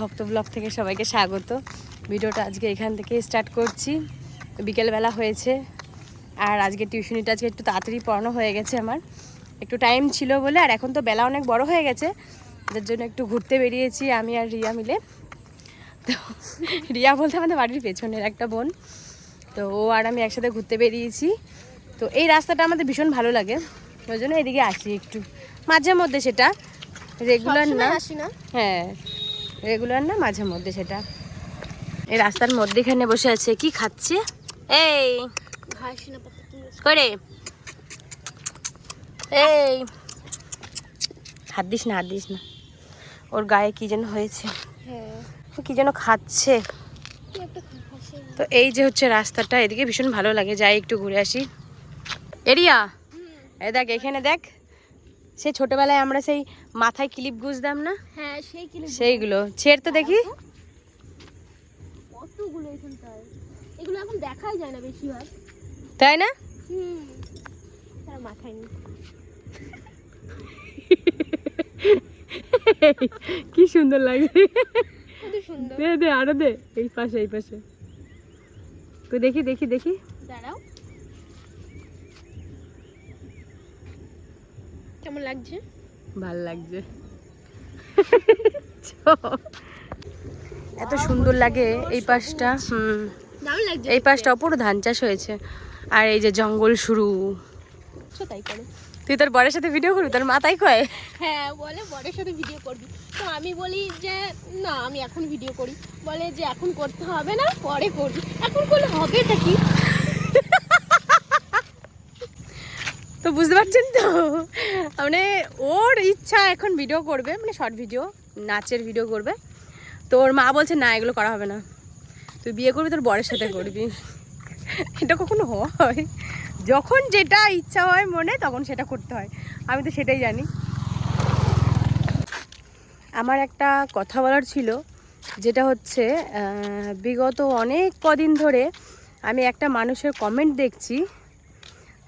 ভক্ত ব্লগ থেকে সবাইকে স্বাগত। ভিডিওটা আজকে এখান থেকে স্টার্ট করছি। বিকেলবেলা হয়েছে আর আজকে টিউশনিটা আজকে একটু তাড়াতাড়ি পড়ানো হয়ে গেছে আমার। একটু টাইম ছিল বলে আর এখন তো বেলা অনেক বড় হয়ে গেছে। যার জন্য একটু ঘুরতে বেরিয়েছি আমি আর রিয়া মিলে। তো রিয়া বলতে আমাদের বাড়ির পেছনের একটা বোন। তো ও আর আমি একসাথে ঘুরতে বেরিয়েছি। তো এই রাস্তাটা আমাদের ভীষণ ভালো লাগে। ওই জন্য এদিকে আসি একটু। মাঝে মধ্যে সেটা রেগুলার না। না। হ্যাঁ। রেগুলার না মাঝে মধ্যে সেটা? এই রাস্তার মধ্যেখানে বসে আছে কি খাচ্ছে? এই করে। এই হাত দিস না হাত দিস না। ওর গায়ে কি যেন হয়েছে। হ্যাঁ। কি যেন খাচ্ছে। তো এই যে হচ্ছে রাস্তাটা এদিকে ভীষণ ভালো লাগে। যাই একটু ঘুরে আসি। এরিয়া? এই দেখ এখানে দেখ। সে ছোটবেলায় আমরা সেই মাথায় ক্লিপ গুজতাম না? হ্যাঁ সেই সেইগুলো। ছেড় তো দেখি। কতগুলো এগুলো এখন দেখাই যায় না বেশিরভাগ। তাই না? হুম। তার মাথায় নেই কি সুন্দর লাগে। সুন্দর। দে দে আরও দে। এই পাশে এই পাশে। তো দেখি দেখি দেখি। দাঁড়াও। কেমন লাগছে? ভালো লাগছে। এত সুন্দর লাগে এই পাশটা। হুম। লাগছে এই পাশটা পুরো ধান চাষ হয়েছে। আর এই যে জঙ্গল শুরু। তাই করে। তুই তোর বরের সাথে ভিডিও করবি? তোর মাথায় কয়? হ্যাঁ বলে বরের সাথে ভিডিও করবি। তো আমি বলি যে না আমি এখন ভিডিও করি। বলে যে এখন করতে হবে না পরে করবি। এখন করলে হবেটা কি? তো বুঝতে পারছেন তো? মানে ওর ইচ্ছা এখন ভিডিও করবে মানে শর্ট ভিডিও নাচের ভিডিও করবে। তো ওর মা বলছে, না, এগুলো করা হবে না। তুই বিয়ে করবি, তোর বরের সাথে করবি। এটা কখনো হয়? যখন যেটা ইচ্ছা হয় মনে, তখন সেটা করতে হয়। আমি তো সেটাই জানি। আমার একটা কথা বলার ছিল, যেটা হচ্ছে বিগত অনেক কদিন ধরে আমি একটা মানুষের কমেন্ট দেখছি।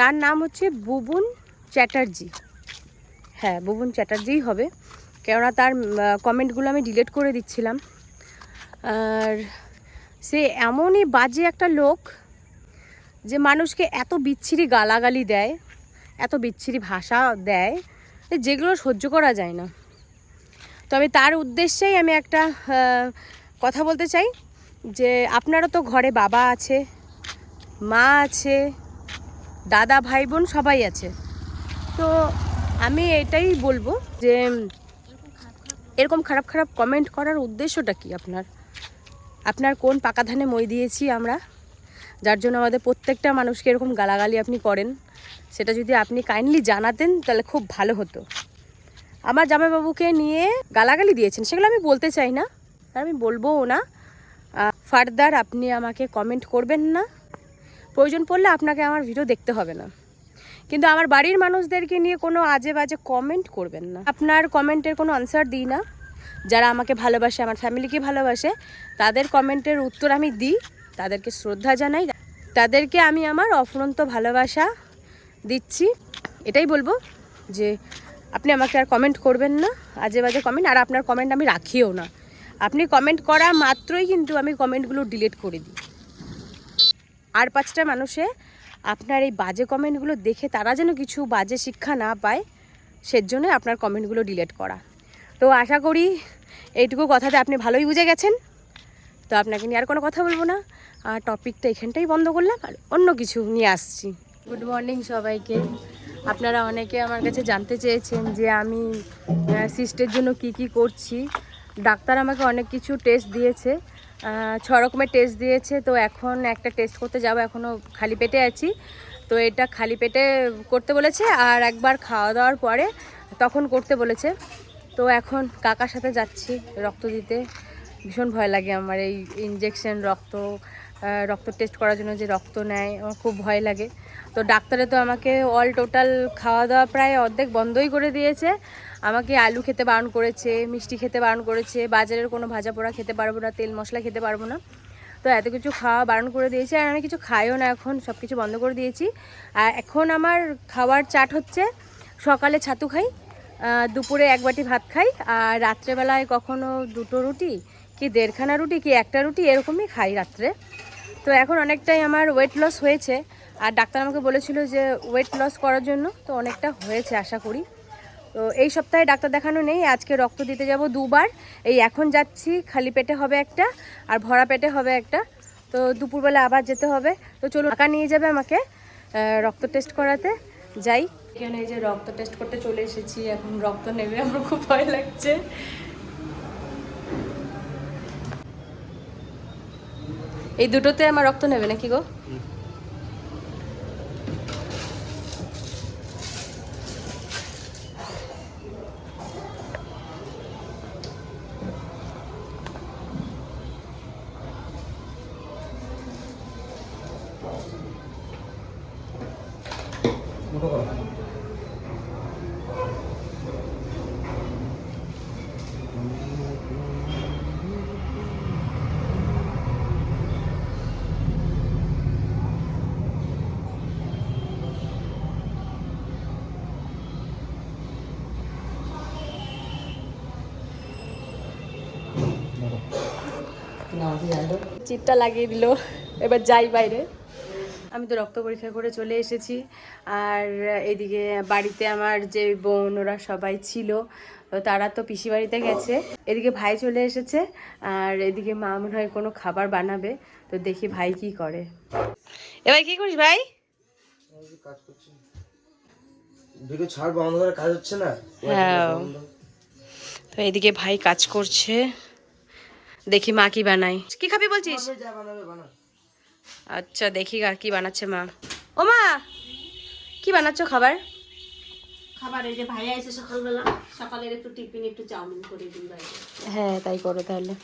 তার নাম হচ্ছে বুবুন চ্যাটার্জি। হ্যাঁ বুবুন চ্যাটার্জিই হবে। কেননা তার কমেন্টগুলো আমি ডিলিট করে দিচ্ছিলাম। আর সে এমনই বাজে একটা লোক যে মানুষকে এত বিচ্ছিরি গালাগালি দেয়, এত বিচ্ছিরি ভাষা দেয় যেগুলো সহ্য করা যায় না। তবে তার উদ্দেশ্যেই আমি একটা কথা বলতে চাই যে আপনারা তো ঘরে বাবা আছে, মা আছে দাদা ভাই বোন সবাই আছে। তো আমি এটাই বলব যে, এরকম খারাপ খারাপ কমেন্ট করার উদ্দেশ্যটা কি আপনার? আপনার কোন পাকা ধানে মই দিয়েছি আমরা? যার জন্য আমাদের প্রত্যেকটা মানুষকে এরকম গালাগালি আপনি করেন। সেটা যদি আপনি কাইন্ডলি জানাতেন, তাহলে খুব ভালো হতো। আমার জামাইবাবুকে নিয়ে গালাগালি দিয়েছেন, সেগুলো আমি বলতে চাই না। আমি বলবোও না। ফার্দার আপনি আমাকে কমেন্ট করবেন না। প্রয়োজন পড়লে আপনাকে আমার ভিডিও দেখতে হবে না। কিন্তু আমার বাড়ির মানুষদেরকে নিয়ে কোনো আজে বাজে কমেন্ট করবেন না। আপনার কমেন্টের কোনো আনসার দিই না। যারা আমাকে ভালোবাসে, আমার ফ্যামিলিকে ভালোবাসে, তাদের কমেন্টের উত্তর আমি দিই। তাদেরকে শ্রদ্ধা জানাই। তাদেরকে আমি আমার অফুরন্ত ভালোবাসা দিচ্ছি। এটাই বলব যে, আপনি আমাকে আর কমেন্ট করবেন না আজে বাজে কমেন্ট আর আপনার কমেন্ট আমি রাখিও না। আপনি কমেন্ট করা মাত্রই কিন্তু আমি কমেন্টগুলো ডিলিট করে দিই। আর পাঁচটা মানুষে আপনার এই বাজে কমেন্টগুলো দেখে তারা যেন কিছু বাজে শিক্ষা না পায়, সেজন্য আপনার কমেন্টগুলো ডিলিট করা। তো আশা করি এইটুকু কথাতে আপনি ভালোই বুঝে গেছেন। তো আপনাকে নিয়ে আর কোনো কথা বলব না। আর টপিকটা এখানটাই বন্ধ করলাম, আর অন্য কিছু নিয়ে আসছি। গুড মর্নিং সবাইকে। আপনারা অনেকে আমার কাছে জানতে চেয়েছেন যে আমি সিস্টের জন্য কি কি করছি। ডাক্তার আমাকে অনেক কিছু টেস্ট দিয়েছে। ছ রকমের টেস্ট দিয়েছে, তো এখন একটা টেস্ট করতে যাব এখনও খালি পেটে আছি। তো এটা খালি পেটে করতে বলেছে, আর একবার খাওয়া দাওয়ার পরে তখন করতে বলেছে। তো এখন কাকার সাথে যাচ্ছি রক্ত দিতে। ভীষণ ভয় লাগে আমার এই ইঞ্জেকশন রক্ত রক্ত টেস্ট করার জন্য যে রক্ত নেয়, আমার খুব ভয় লাগে। তো ডাক্তারে তো আমাকে অল টোটাল খাওয়া দাওয়া প্রায় অর্ধেক বন্ধই করে দিয়েছে। আমাকে আলু খেতে বারণ করেছে, মিষ্টি খেতে বারণ করেছে, বাজারের কোনো ভাজা পোড়া খেতে পারব না, তেল মশলা খেতে পারব না। তো এত কিছু খাওয়া বারণ করে দিয়েছে আর আমি কিছু খাইও না এখন সব কিছু বন্ধ করে দিয়েছি। আর এখন আমার খাওয়ার চাট হচ্ছে সকালে ছাতু খাই দুপুরে এক বাটি ভাত খাই আর রাত্রেবেলায় কখনো দুটো রুটি কি দেড়খানা রুটি কি একটা রুটি এরকমই খাই রাত্রে। তো এখন অনেকটাই আমার ওয়েট লস হয়েছে। আর ডাক্তার আমাকে বলেছিল যে ওয়েট লস করার জন্য তো অনেকটা হয়েছে আশা করি। তো এই সপ্তাহে ডাক্তার দেখানো নেই, আজকে রক্ত দিতে যাব দুবার। এই এখন যাচ্ছি, খালি পেটে হবে একটা আর ভরা পেটে হবে একটা। তো দুপুরবেলা আবার যেতে হবে। তো চলুন, টাকা নিয়ে যাবে আমাকে রক্ত টেস্ট করাতে। যাই। এখানে এই যে রক্ত টেস্ট করতে চলে এসেছি, এখন রক্ত নেবে আমার খুব ভয় লাগছে। এই দুটোতে আমার রক্ত নেবে নাকি গো? চিপটা লাগিয়ে দিল। এবার যাই বাইরে। আমি তো রক্ত পরীক্ষা করে চলে এসেছি। আর এদিকে বাড়িতে আমার যে বোন ওরা সবাই ছিল। তো তারা তো পিসি বাড়িতে গেছে। এদিকে ভাই চলে এসেছে। আর এদিকে মা মনে হয় কোনো খাবার বানাবে। তো দেখি ভাই কি করে। এবার কি করিস ভাই? আমি কি কাজ করছি ভিডিও ছাড়বো আমাদের ঘরে কাজ হচ্ছে না। হ্যাঁ। তো এদিকে ভাই কাজ করছে। দেখি মা কি বানাই কি খাবি বলছিস? আচ্ছা দেখি আর কি বানাচ্ছে মা। ও মা কি বানাচ্ছো খাবার? খাবার এই যে ভাইয়া এসে সকালবেলা সকালের একটু টিফিন একটু চাউমিন করে দিন হ্যাঁ তাই করো তাহলে।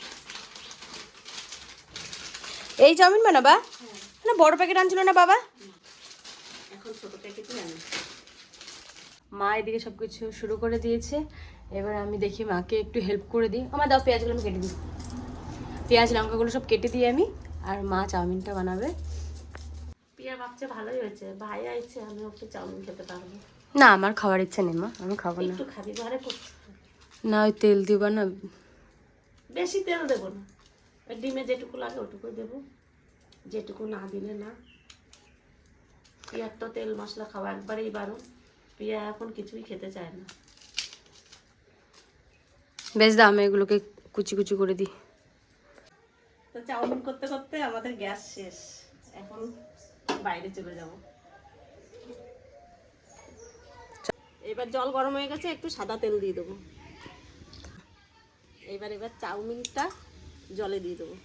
এই চাউমিন বানাবা? না বড় প্যাকেট আনছিল না বাবা? এখন ছোট প্যাকেটই আনি। মা এদিকে সব কিছু শুরু করে দিয়েছে। এবার আমি দেখি মাকে একটু হেল্প করে দিই। আমার দাও পেঁয়াজগুলো আমি কেটে দিই। পেঁয়াজ লঙ্কাগুলো সব কেটে দিই আমি আর মা চাউমিনটা বানাবে। পিয়া ভাবছে ভালোই হয়েছে। ভাইয়া ইচ্ছে আমি ওকে চাউমিন খেতে পারব। না আমার খাওয়ার ইচ্ছা নেই মা আমি খাব না। একটু খাবি ঘরে না ওই তেল দিবা না। বেশি তেল দেবো না। ডিমে যেটুকু লাগে ওটুকুই দেবো। যেটুকু না দিলে না। পিয়ার তো তেল মশলা খাওয়া একবারেই বারণ। পিয়া এখন কিছুই খেতে চায় না। বেশ দাও আমি এগুলোকে কুচি কুচি করে দিই। তো চাউমিন করতে করতে আমাদের গ্যাস শেষ। এখন বাইরে চলে যাব। এবার জল গরম হয়ে গেছে, একটু সাদা তেল দিয়ে দেবো। এবার এবার চাউমিনটা জলে দিয়ে দেবো।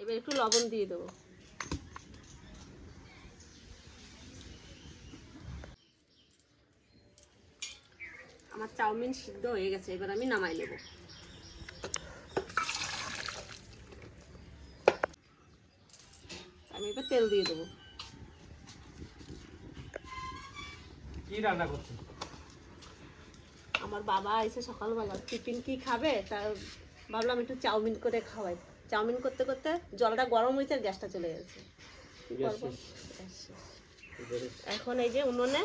এবার একটু লবণ দিয়ে দেবো আমার চাউমিন সিদ্ধ হয়ে গেছে এবার আমি নামাই নেব। আমি এবার তেল দিয়ে দেবো। কি রান্না করছ আমার বাবা এসে সকালবেলা টিফিন কি খাবে তা ভাবলাম একটু চাউমিন করে খাওয়াই। চাউমিন করতে করতে জলটা গরম হয়েছে আর গ্যাসটা চলে গেছে। এখন এই যে উনুনে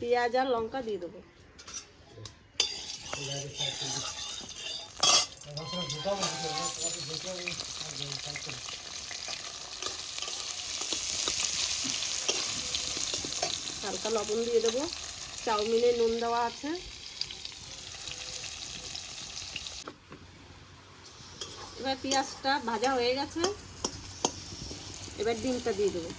পেঁয়াজ আর লঙ্কা দিয়ে দেবো। হালকা লবণ দিয়ে দেবো। চাউমিনে নুন দেওয়া আছে। এবার পেঁয়াজটা ভাজা হয়ে গেছে। এবার ডিমটা দিয়ে দেবো।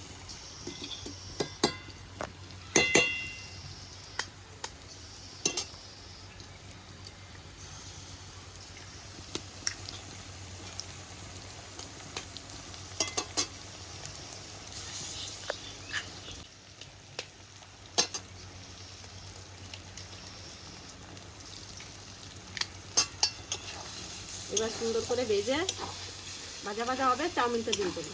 এবার সুন্দর করে ভেজে ভাজা ভাজা হবে, চাউমিনটা দিয়ে দেবো।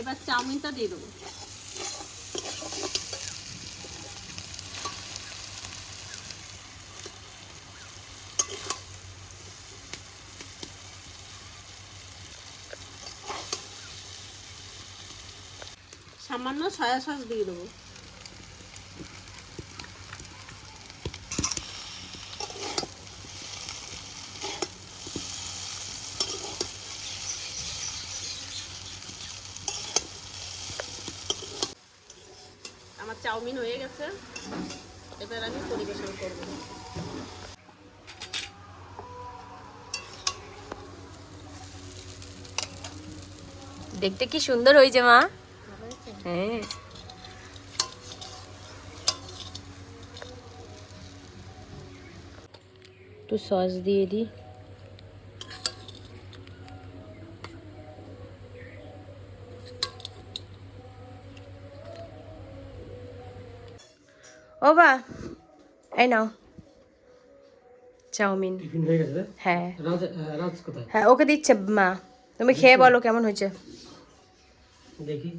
এবার চাউমিনটা দিয়ে দেবো। সামান্য সয়া সস দিয়ে দেবো। চাউমিন হয়ে গেছে। এবার আমি পরিবেশন করব। দেখতে কি সুন্দর হয়েছে মা। হ্যাঁ। একটু সস দিয়ে দিই। ও বা এই নাও চাউমিন হয়ে হ্যাঁ? হ্যাঁ। ওকে দিচ্ছে মা। তুমি খেয়ে বলো কেমন হয়েছে। দেখি।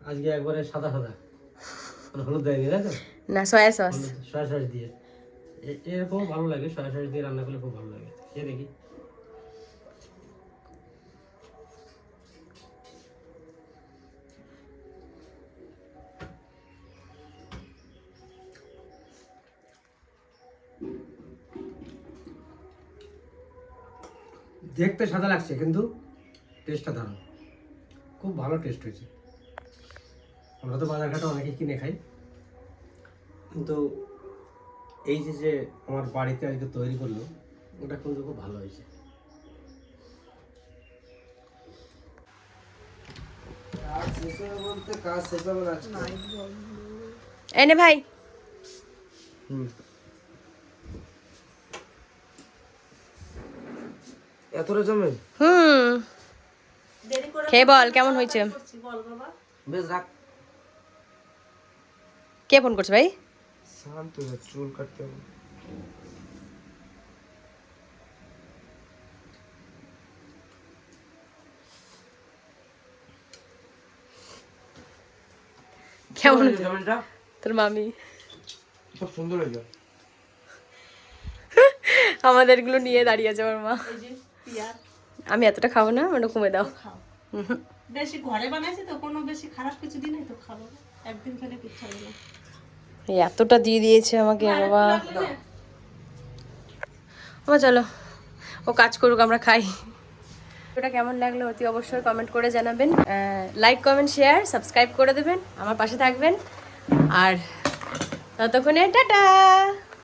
আজকে একবারে সাদা সাদা। হলুদ দেয়নি তাই না সয়া সস সয়া সস দিয়ে। এরকম ভালো লাগে সয়া সস দিয়ে রান্না করলে খুব ভালো লাগে। খেয়ে দেখি। দেখতে সাদা লাগছে কিন্তু টেস্টটা দারুণ। খুব ভালো টেস্ট হয়েছে। আমরা তো বাজার ঘাটে অনেকে কিনে খাই। কিন্তু এই যে যে আমার বাড়িতে আজকে তৈরি করল ওটা কিন্তু খুব ভালো হয়েছে। এনে ভাই। এতটা জমে? হুম। খেয়ে বল কেমন হয়েছে? করছি বল বাবা। বেশ রাখ। কে ফোন করছে ভাই? শান্ত চুল কাটতে হবে। কেমন তোর মামি। খুব সুন্দর হয়েছে আমাদেরগুলো নিয়ে দাঁড়িয়ে আছে আমার মা। এই যে পিয়াজ আমি এতটা খাব না ওটা কমে দাও। বেশি ঘরে বানাইছি তো কোনো বেশি খারাপ কিছু দিন তো খাব। একদিন খেলে হবে না। এতটা দিয়ে দিয়েছে আমাকে বাবা। ও চলো ও কাজ করুক আমরা খাই। ওটা কেমন লাগল অতি অবশ্যই কমেন্ট করে জানাবেন। লাইক কমেন্ট শেয়ার সাবস্ক্রাইব করে দেবেন আমার পাশে থাকবেন। আর ততক্ষণে টাটা!